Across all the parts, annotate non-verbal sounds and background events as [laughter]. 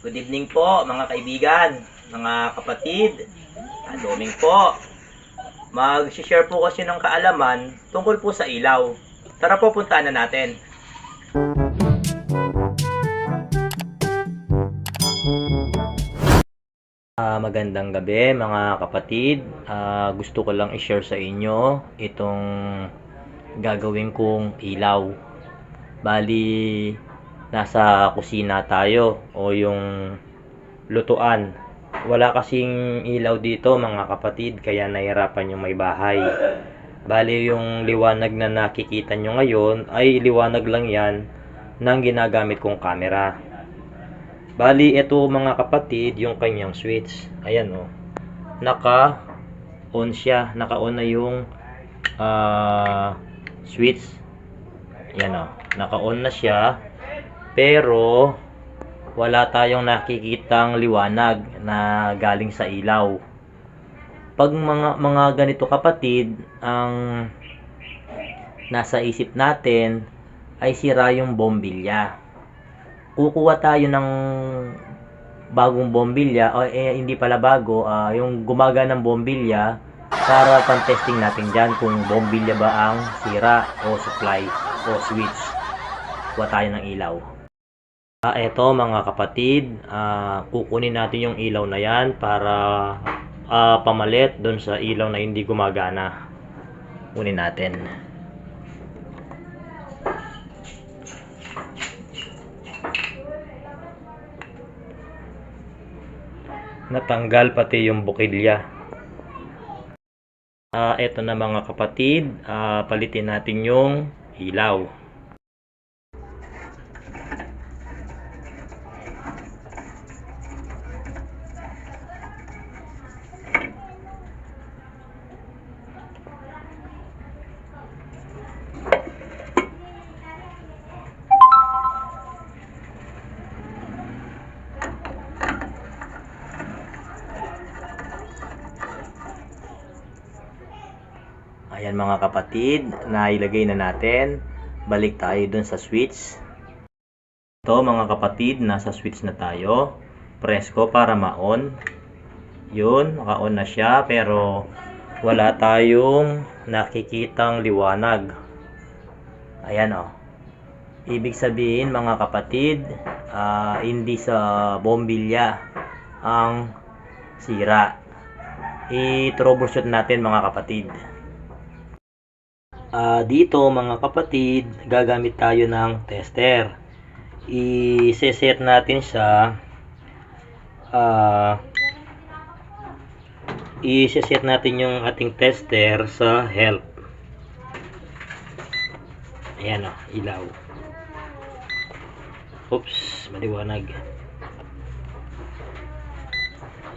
Good evening po mga kaibigan, mga kapatid, aloming po. Mag-share po kasi ng kaalaman tungkol po sa ilaw. Tara po puntaan na natin. Ah, magandang gabi mga kapatid. Ah, gusto ko lang i-share sa inyo itong gagawin kong ilaw. Bali, nasa kusina tayo o yung lutuan. Wala kasing ilaw dito mga kapatid kaya nahirapan yung may bahay. Bali yung liwanag na nakikita nyo ngayon ay liwanag lang yan ng ginagamit kong camera. Bali ito mga kapatid yung kanyang switch. Ayan o. Naka on siya. Naka on na yung ah, switch. Ayan o. Naka on na siya. Pero wala tayong nakikitang liwanag na galing sa ilaw. Pag mga mga ganito kapatid, ang nasa isip natin ay sira yung bombilya. Kukuha tayo ng bagong bombilya o eh, hindi pala bago, ah, yung gumaga ng bombilya para pang-testing natin dyan kung bombilya ba ang sira o supply o switch. Kuha tayo ng ilaw. Ah, eto mga kapatid, ah, kukunin natin yung ilaw na yan para ah, pamalit doon sa ilaw na hindi gumagana. Kunin natin. Natanggal pati yung bukilya. Ah, eto na mga kapatid, ah, palitin natin yung ilaw. Ayan mga kapatid, nailagay na natin. Balik tayo dun sa switch. Ito mga kapatid, nasa switch na tayo. Press ko para ma-on. Yun, naka-on na siya pero wala tayong nakikitang liwanag. Ayan o. Ibig sabihin mga kapatid, ah, hindi sa bombilya ang sira. I-troubleshoot natin mga kapatid. Ah, dito mga kapatid, gagamit tayo ng tester. I-set natin siya ah i-set natin yung ating tester sa help. Ayan o, ilaw. Oops, maliwanag.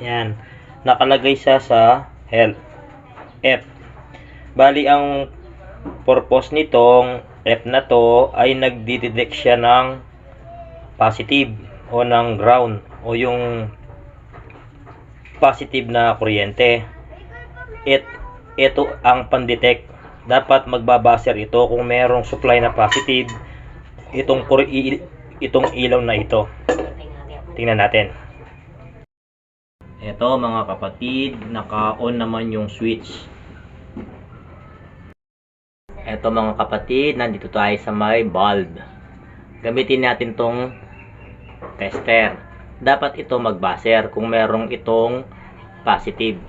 Ayan, nakalagay siya sa help. F. Bali ang purpose nitong F na to ay nagdi-detect siya ng positive o ng ground o yung positive na kuryente. It, ito ang pandetect. Dapat magbabaser ito kung merong supply na positive itong itong ilaw na ito. Tingnan natin. Ito mga kapatid, naka-on naman yung switch. Eto mga kapatid, nandito tayo sa may bulb. Gamitin natin tong tester. Dapat ito magbaser kung merong itong positive.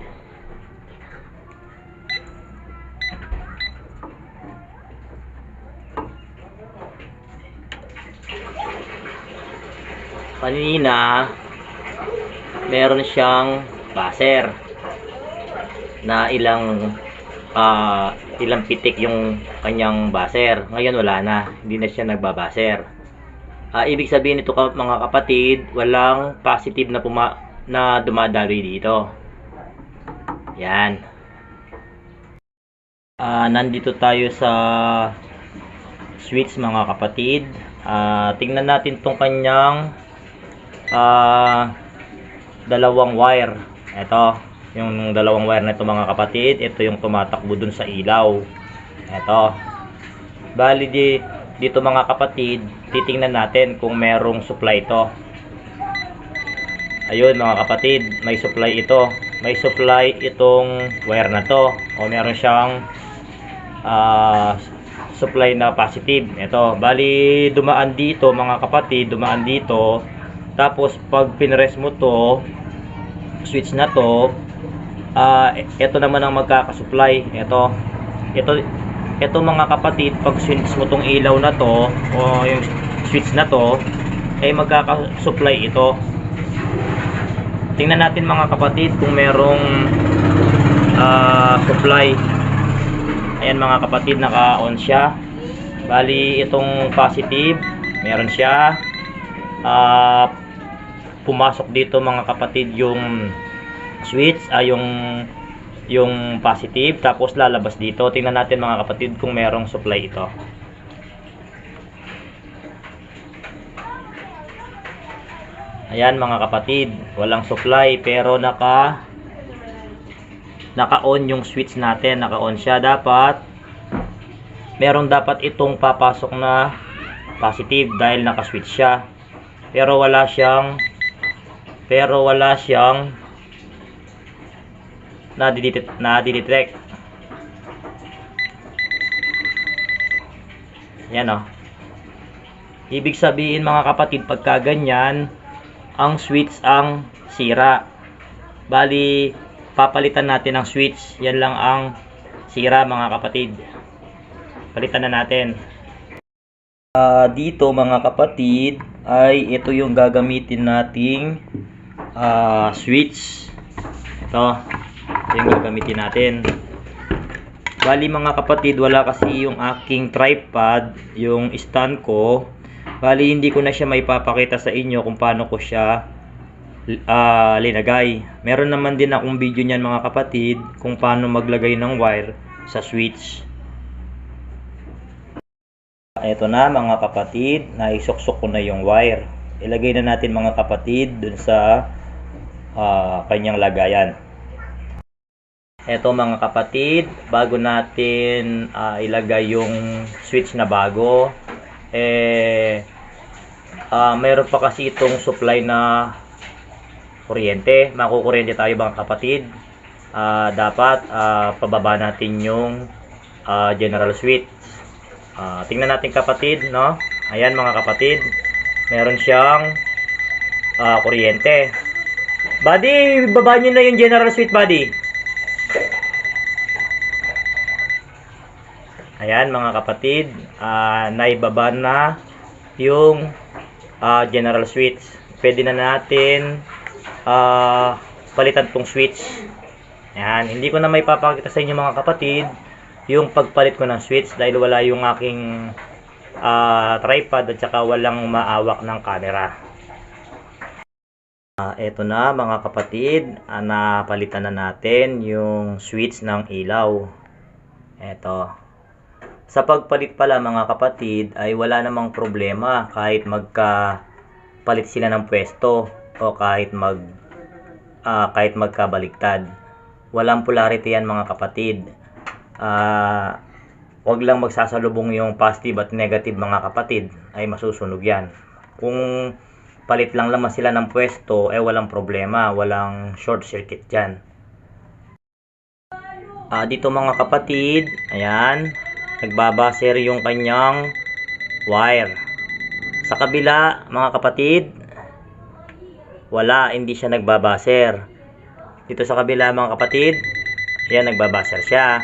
Kanina, meron siyang baser na ilang ah ilang pitik yung kanyang baser. Ngayon wala na, hindi na siya nagbabaser. Ah, ibig sabihin nito mga kapatid, walang positive na puma na dumadaloy dito. Yan. Ah, nandito tayo sa switch mga kapatid. Ah, tingnan natin tong kanyang ah dalawang wire. Ito, yung dalawang wire na ito mga kapatid, ito yung tumatakbo dun sa ilaw. Ito. Bali di dito mga kapatid, titingnan natin kung merong supply ito. Ayun mga kapatid, may supply ito. May supply itong wire na to. O meron siyang ah, supply na positive. Ito, bali dumaan dito mga kapatid, dumaan dito. Tapos pag pinress mo to, switch na to, ah ito naman ang magkakasupply. Ito, ito, ito mga kapatid, pag switch mo tong ilaw na to, o yung switch na to, ay magkakasupply ito. Tingnan natin mga kapatid kung merong ah, supply. Ayan mga kapatid, naka-on siya. Bali, itong positive, meron siya. Ah, pumasok dito mga kapatid yung switch, ah, yung yung positive, tapos lalabas dito. Tingnan natin mga kapatid kung merong supply ito. Ayan mga kapatid, walang supply pero naka naka-on yung switch natin, naka-on siya dapat meron dapat itong papasok na positive dahil naka-switch siya. Pero wala siyang pero wala siyang na-detect na-detect. Yan oh. Ibig sabihin mga kapatid, pagka ganyan, ang switch ang sira. Bali, papalitan natin ang switch. Yan lang ang sira mga kapatid. Palitan na natin. Ah, dito mga kapatid, ay ito yung gagamitin nating ah, switch. Ito. Ito yung gagamitin natin. Bali mga kapatid, wala kasi yung aking tripod, yung stand ko. Bali hindi ko na siya may papakita sa inyo kung paano ko siya ah, linagay. Meron naman din akong video niyan mga kapatid kung paano maglagay ng wire sa switch. Ito na mga kapatid, naisuksok ko na yung wire. Ilagay na natin mga kapatid dun sa ah, kanyang lagayan. Ito mga kapatid, bago natin ah, ilagay yung switch na bago, eh, ah, mayroon pa kasi itong supply na kuryente. Makukuryente tayo mga kapatid. Ah, dapat ah, pababa natin yung ah, general switch. Ah, tingnan natin kapatid, no? Ayan mga kapatid, meron siyang ah, kuryente. Buddy, baba nyo na yung general switch, buddy. Ayan mga kapatid, ah, naibaba na yung ah, general switch. Pwede na natin ah, palitan tong switch. Ayan, hindi ko na may papakita sa inyo mga kapatid yung pagpalit ko ng switch dahil wala yung aking ah, tripod at saka walang maawak ng camera. Ah, eto na mga kapatid, ah, napalitan na natin yung switch ng ilaw. Eto. Sa pagpalit pala mga kapatid ay wala namang problema kahit magka palit sila ng pwesto o kahit mag ah, kahit magkabaliktad. Walang polarity yan mga kapatid. Ah, wag lang magsasalubong yung positive at negative mga kapatid ay masusunog yan. Kung palit lang naman sila ng pwesto eh walang problema, walang short circuit dyan. Ah, dito mga kapatid, ayan, nagbabaser yung kanyang wire. Sa kabila, mga kapatid, wala, hindi siya nagbabaser. Dito sa kabila, mga kapatid, ayan, nagbabaser siya.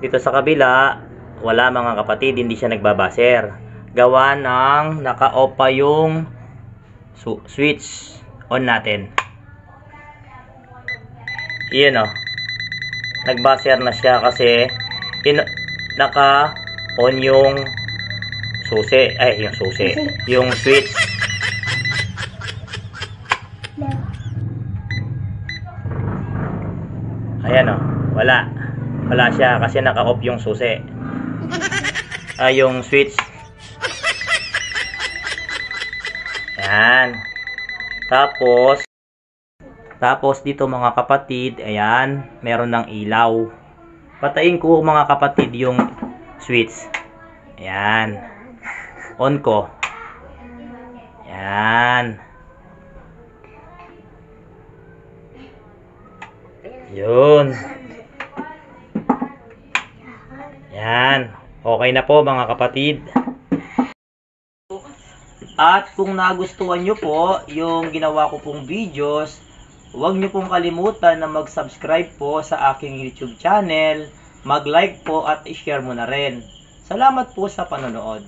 Dito sa kabila, wala mga kapatid, hindi siya nagbabaser. Gawa ng naka-off pa yung switch on natin. Iyan o. Nagbaser na siya kasi in, naka on yung susi. Ay, yung susi. Yung switch. Ayan o. Wala. Wala siya kasi naka-off yung susi. [laughs] Ay, yung switch. Ayan. Tapos, tapos dito mga kapatid, ayan, meron ng ilaw. Patayin ko mga kapatid yung switch. Ayan. On ko. Ayan. Yun. Yan. Okay na po mga kapatid. At kung nagustuhan nyo po yung ginawa ko pong videos, huwag nyo pong kalimutan na mag-subscribe po sa aking YouTube channel, mag-like po at i-share mo na rin. Salamat po sa panonood.